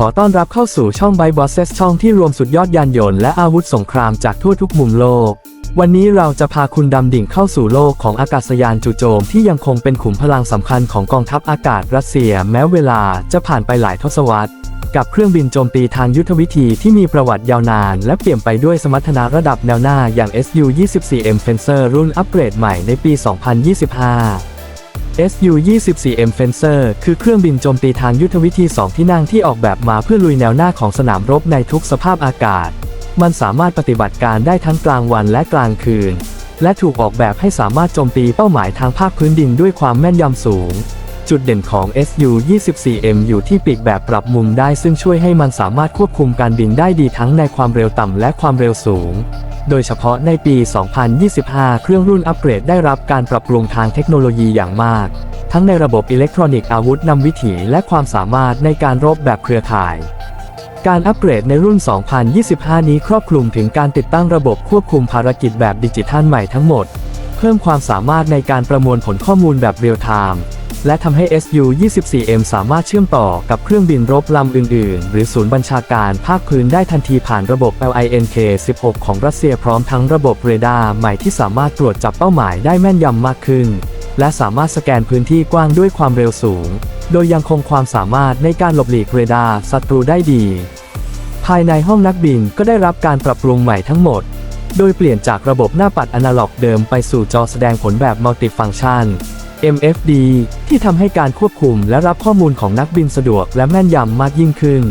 ขอต้อนรับเข้าสู่ช่อง b y b o s s ช่องที่รวมสุดยอดยานยนต์และอาวุธสงครามจากทั่วทุกมุมโลก วันนี้เราจะพาคุณดำดิ่งเข้าสู่โลกของอากาศยานจู่โจมที่ยังคงเป็นขุมพลังสำคัญของกองทัพอากาศรัสเซีย แม้เวลาจะผ่านไปหลายทศวรรษ กับเครื่องบินโจมตีทางยุทธวิธีที่มีประวัติยาวนาน และเปี่ยมไปด้วยสมรรถนะระดับแนวหน้าอย่าง Su-24M Fencer รุ่นอัปเกรดใหม่ในปี 2025 Su-24M Fencer คือเครื่องบินโจมตีทางยุทธวิธี 2 ที่นั่งที่ออกแบบมาเพื่อลุยแนวหน้าของสนามรบในทุกสภาพอากาศ มันสามารถปฏิบัติการได้ทั้งกลางวันและกลางคืน และถูกออกแบบให้สามารถโจมตีเป้าหมายทางภาคพื้นดินด้วยความแม่นยำสูง จุดเด่นของ Su-24M อยู่ที่ปีกแบบปรับมุมได้ซึ่งช่วยให้มันสามารถควบคุมการบินได้ดีทั้งในความเร็วต่ำและความเร็วสูง โดยเฉพาะในปี 2025 เครื่องรุ่นอัปเกรดได้รับการปรับปรุงทางเทคโนโลยีอย่างมาก ทั้งในระบบอิเล็กทรอนิกส์อาวุธนำวิถีและความสามารถในการรบแบบเครือข่ายการอัปเกรดในรุ่น 2025 นี้ครอบคลุมถึงการติดตั้งระบบควบคุมภารกิจแบบดิจิทัลใหม่ทั้งหมด เพิ่มความสามารถในการประมวลผลข้อมูลแบบเรียลไทม์ และทำให้ Su-24M สามารถเชื่อมต่อกับเครื่องบินรบลำอื่น ๆ หรือศูนย์บัญชาการภาคพื้นได้ทันทีผ่านระบบ LINK-16 ของรัสเซียพร้อมทั้งระบบเรดาร์ใหม่ที่สามารถตรวจจับเป้าหมายได้แม่นยำมากขึ้น และสามารถสแกนพื้นที่กว้างด้วยความเร็วสูง โดยยังคงความสามารถในการหลบหลีกเรดาร์ศัตรูได้ดี ภายในห้องนักบินก็ได้รับการปรับปรุงใหม่ทั้งหมดโดยเปลี่ยนจากระบบหน้าปัดอนาล็อกเดิมไปสู่จอแสดงผลแบบมัลติฟัง c t ชัน MFD ที่ทำให้การควบคุมและรับข้อมูลของนักบินสะดวกและแม่นยำมากยิ่งขึ้น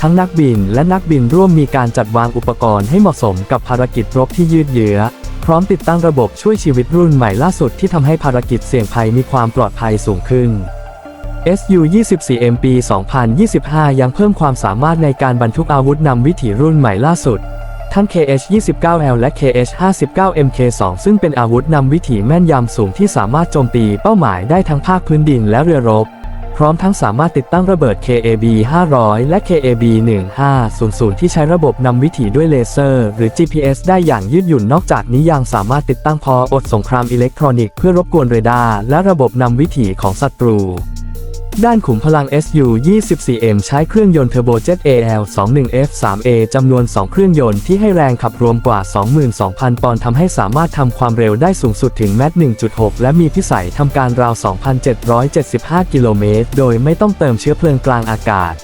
ทั้งนักบินและนักบินร่วมมีการจัดวางอุปกรณ์ให้เหมาะสมกับภารกิจรบที่ยืดเยื้อ พร้อมติดตั้งระบบช่วยชีวิตรุ่นใหม่ล่าสุดที่ทำให้ภารกิจเสี่ยงภัยมีความปลอดภัยสูงขึ้น Su-24M ปี 2025 ยังเพิ่มความสามารถในการบรรทุกอาวุธนำวิถีรุ่นใหม่ล่าสุด ทั้ง KH-29L และ KH-59MK2 ซึ่งเป็นอาวุธนำวิถีแม่นยำสูงที่สามารถโจมตีเป้าหมายได้ทั้งภาคพื้นดินและเรือรบ พร้อมทั้งสามารถติดตั้งระเบิด KAB-500 และ KAB-1500 ที่ใช้ระบบนำวิถีด้วยเลเซอร์ หรือ GPS ได้อย่างยืดหยุ่นนอกจากนี้ยังสามารถติดตั้งพออดสงครามอิเล็กทรอนิกส์เพื่อรบกวนเรดาร์และระบบนำวิถีของศัตรู ด้านขุมพลัง Su-24M ใช้เครื่องยนต์เทอร์โบเจ็ต AL21F3A จำนวน 2 เครื่องยนต์ที่ให้แรงขับรวมกว่า 22,000 ปอนด์ทำให้สามารถทำความเร็วได้สูงสุดถึงแมตช์1.6 และมีพิสัยทำการราว 2,775 กิโลเมตร โดยไม่ต้องเติมเชื้อเพลิงกลางอากาศ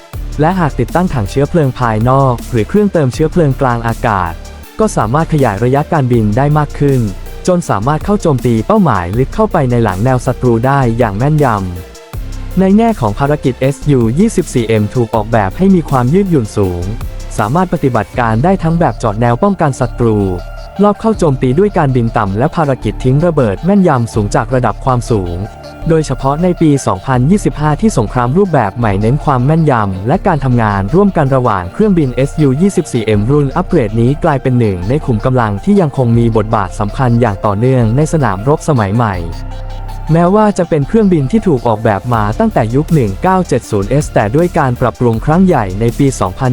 และหากติดตั้งถังเชื้อเพลิงภายนอก หรือเครื่องเติมเชื้อเพลิงกลางอากาศ ก็สามารถขยายระยะการบินได้มากขึ้น จนสามารถเข้าโจมตีเป้าหมายลึกเข้าไปในหลังแนวศัตรูได้อย่างแม่นยำ ในแง่ของภารกิจ Su-24M ถูกออกแบบให้มีความยืดหยุ่นสูง สามารถปฏิบัติการได้ทั้งแบบจอดแนวป้องกันศัตรู ลอบเข้าโจมตีด้วยการบินต่ำและภารกิจทิ้งระเบิดแม่นยำสูงจากระดับความสูง โดยเฉพาะในปี 2025 ที่สงครามรูปแบบใหม่เน้นความแม่นยำและการทำงานร่วมกันระหว่างเครื่องบิน Su-24M รุ่นอัปเกรดนี้กลายเป็นหนึ่งในขุมกำลังที่ยังคงมีบทบาทสำคัญอย่างต่อเนื่องในสนามรบสมัยใหม่ แม้ว่าจะเป็นเครื่องบินที่ถูกออกแบบมาตั้งแต่ยุค 1970S แต่ด้วยการปรับปรุงครั้งใหญ่ในปี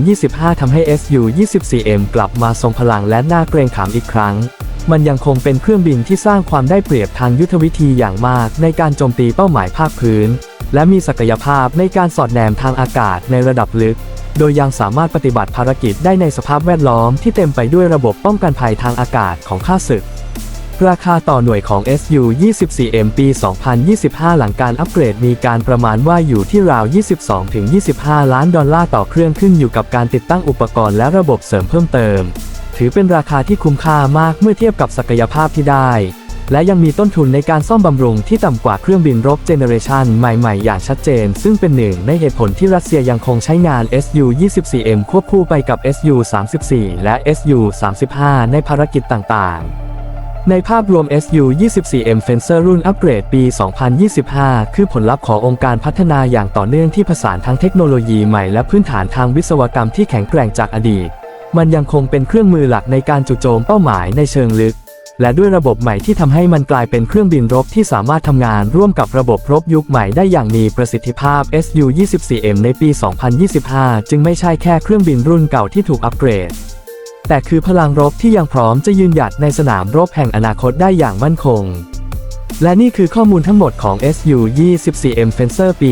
2025 ทำให้ Su-24M กลับมาทรงพลังและน่าเกรงขามอีกครั้ง มันยังคงเป็นเครื่องบินที่สร้างความได้เปรียบทางยุทธวิธีอย่างมากในการโจมตีเป้าหมายภาคพื้น และมีศักยภาพในการสอดแนมทางอากาศในระดับลึก โดยยังสามารถปฏิบัติภารกิจได้ในสภาพแวดล้อมที่เต็มไปด้วยระบบป้องกันภัยทางอากาศของข้าศึก ราคาต่อหน่วยของ Su-24M ปี 2025 หลังการอัปเกรดมีการประมาณว่าอยู่ที่ราว 22-25 ล้านดอลลาร์ต่อเครื่องขึ้นอยู่กับการติดตั้งอุปกรณ์และระบบเสริมเพิ่มเติม ถือเป็นราคาที่คุ้มค่ามากเมื่อเทียบกับศักยภาพที่ได้ และยังมีต้นทุนในการซ่อมบำรุงที่ต่ำกว่าเครื่องบินรบเจเนเรชันใหม่ๆ อย่างชัดเจน ซึ่งเป็นหนึ่งในเหตุผลที่รัสเซียยังคงใช้งาน Su-24M ควบคู่ไปกับ Su-34 และ Su-35 ในภารกิจต่างๆ ในภาพรวม Su-24M Fencer รุ่นอัปเกรดปี 2025 คือผลลัพธ์ขององค์การพัฒนาอย่างต่อเนื่องที่ผสานทั้งเทคโนโลยีใหม่และพื้นฐานทางวิศวกรรมที่แข็งแกร่งจากอดีต มันยังคงเป็นเครื่องมือหลักในการจู่โจมเป้าหมายในเชิงลึก และด้วยระบบใหม่ที่ทำให้มันกลายเป็นเครื่องบินรบที่สามารถทำงานร่วมกับระบบรบยุคใหม่ได้อย่างมีประสิทธิภาพ Su-24M ในปี 2025 จึงไม่ใช่แค่เครื่องบินรุ่นเก่าที่ถูกอัปเกรด แต่คือพลังรบที่ยังพร้อมจะยืนหยัดในสนามรบแห่งอนาคตได้อย่างมั่นคง และนี่คือข้อมูลทั้งหมดของ SU 24M Fencer ปี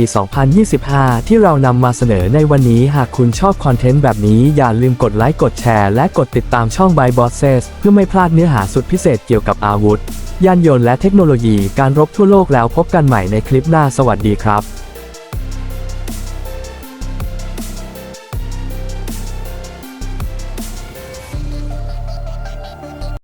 2025 ที่เรานำมาเสนอในวันนี้หากคุณชอบคอนเทนต์แบบนี้อย่าลืมกดไลค์กดแชร์และกดติดตามช่อง By Bosses เพื่อไม่พลาดเนื้อหาสุดพิเศษเกี่ยวกับอาวุธ ยานยนต์และเทคโนโลยีการรบทั่วโลกแล้วพบกันใหม่ในคลิปหน้าสวัสดีครับ